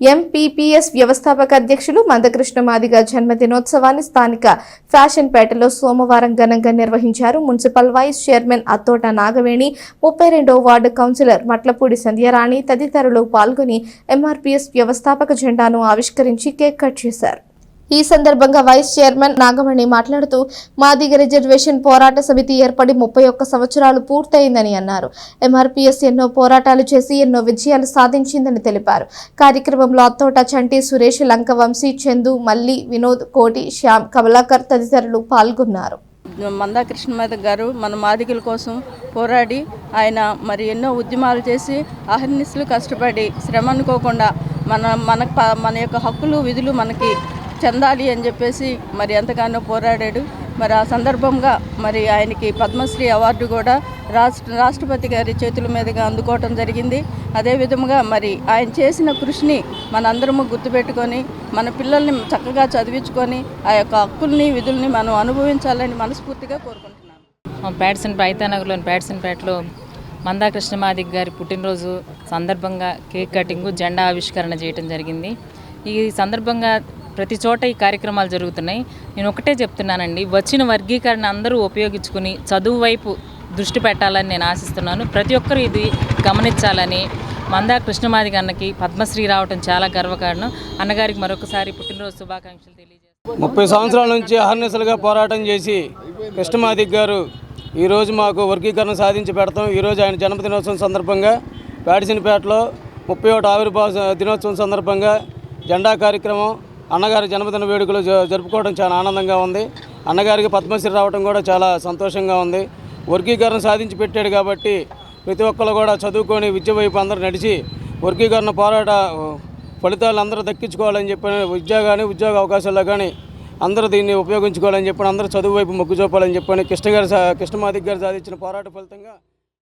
MPPS వ్యవస్థాపక అధ్యక్షులు మందకృష్ణ మాదిగ జన్మదినోత్సవాన్ని స్థానిక ఫ్యాషన్ పేటలో సోమవారం ఘనంగా నిర్వహించారు. Municipal vice chairman Attota Nagaveni ముప్పై రెండో వార్డు కౌన్సిలర్ మట్లపూడి సంధ్యారాణి తదితరులు పాల్గొని ఎంఆర్పీఎస్ వ్యవస్థాపక జెండాను ఆవిష్కరించి కేక్ కట్ చేశారు. ఈ సందర్భంగా వైస్ చైర్మన్ నాగమణి మాట్లాడుతూ మాదిగ రిజర్వేషన్ పోరాట సమితి ఏర్పడి ముప్పై ఒక్క సంవత్సరాలు పూర్తయిందని అన్నారు. ఎంఆర్పీఎస్ ఎన్నో పోరాటాలు చేసి ఎన్నో విజయాలు సాధించిందని తెలిపారు. కార్యక్రమంలో అత్తోట చంటి సురేష్ లంక వంశీ చందు మల్లి వినోద్ కోటి శ్యామ్ కమలాకర్ తదితరులు పాల్గొన్నారు. మందా కృష్ణమాధ గారు మన మాదిగల కోసం పోరాడి ఆయన మరి ఎన్నో ఉద్యమాలు చేసి అహర్నిశలు కష్టపడి శ్రమ అనుకోకుండా మన మన ప- మన యొక్క హక్కులు విధులు మనకి చెందాలి అని చెప్పేసి మరి ఎంతగానో పోరాడాడు. మరి ఆ సందర్భంగా మరి ఆయనకి పద్మశ్రీ అవార్డు కూడా రాష్ట్ర రాష్ట్రపతి గారి చేతుల మీదుగా అందుకోవటం జరిగింది. అదే విధముగా మరి ఆయన చేసిన కృషిని మనందరము గుర్తుపెట్టుకొని మన పిల్లల్ని చక్కగా చదివించుకొని ఆ యొక్క హక్కుల్ని విధుల్ని మనం అనుభవించాలని మనస్ఫూర్తిగా కోరుకుంటున్నాను. ప్యాడ్సన్ పైతానగర్లోని ప్యాడ్సన్పేటలో మందా కృష్ణమాదిక్ గారి పుట్టినరోజు సందర్భంగా కేక్ కటింగ్ జెండా ఆవిష్కరణ చేయడం జరిగింది. ఈ సందర్భంగా ప్రతి చోట ఈ కార్యక్రమాలు జరుగుతున్నాయి. నేను ఒకటే చెప్తున్నానండి వచ్చిన వర్గీకరణ అందరూ ఉపయోగించుకుని చదువు వైపు దృష్టి పెట్టాలని నేను ఆశిస్తున్నాను. ప్రతి ఒక్కరూ ఇది గమనించాలని మందా కృష్ణమాది అన్నకి పద్మశ్రీ రావటం చాలా గర్వకారణం. అన్నగారికి మరొకసారి పుట్టినరోజు శుభాకాంక్షలు తెలియజేస్తాను ముప్పై సంవత్సరాల నుంచి అహర్నిశలుగా పోరాటం చేసి కృష్ణమాది గారు ఈరోజు మాకు వర్గీకరణ సాధించి పెడతాం. ఈరోజు ఆయన జన్మదినోత్సవం సందర్భంగా పేటసినపేటలో ముప్పై ఒకటి ఆవిర్భావ దినోత్సవం సందర్భంగా జెండా కార్యక్రమం అన్నగారి జన్మదిన వేడుకలు జ- జరుపుకోవడం చాలా ఆనందంగా ఉంది. అన్నగారికి పద్మశ్రీ రావడం కూడా చాలా సంతోషంగా ఉంది. వర్గీకరణ సాధించి పెట్టాడు కాబట్టి ప్రతి ఒక్కరు కూడా చదువుకొని విద్య వైపు అందరూ నడిచి వర్గీకరణ పోరాట ఫలితాలు అందరూ దక్కించుకోవాలని చెప్పి విద్య కానీ ఉద్యోగ అవకాశాల్లో కానీ అందరూ దీన్ని ఉపయోగించుకోవాలని చెప్పి అందరూ చదువు వైపు మొగ్గు చూపాలని చెప్పని కృష్ణ గారు కృష్ణమాదిక్ గారు సాధించిన పోరాట ఫలితంగా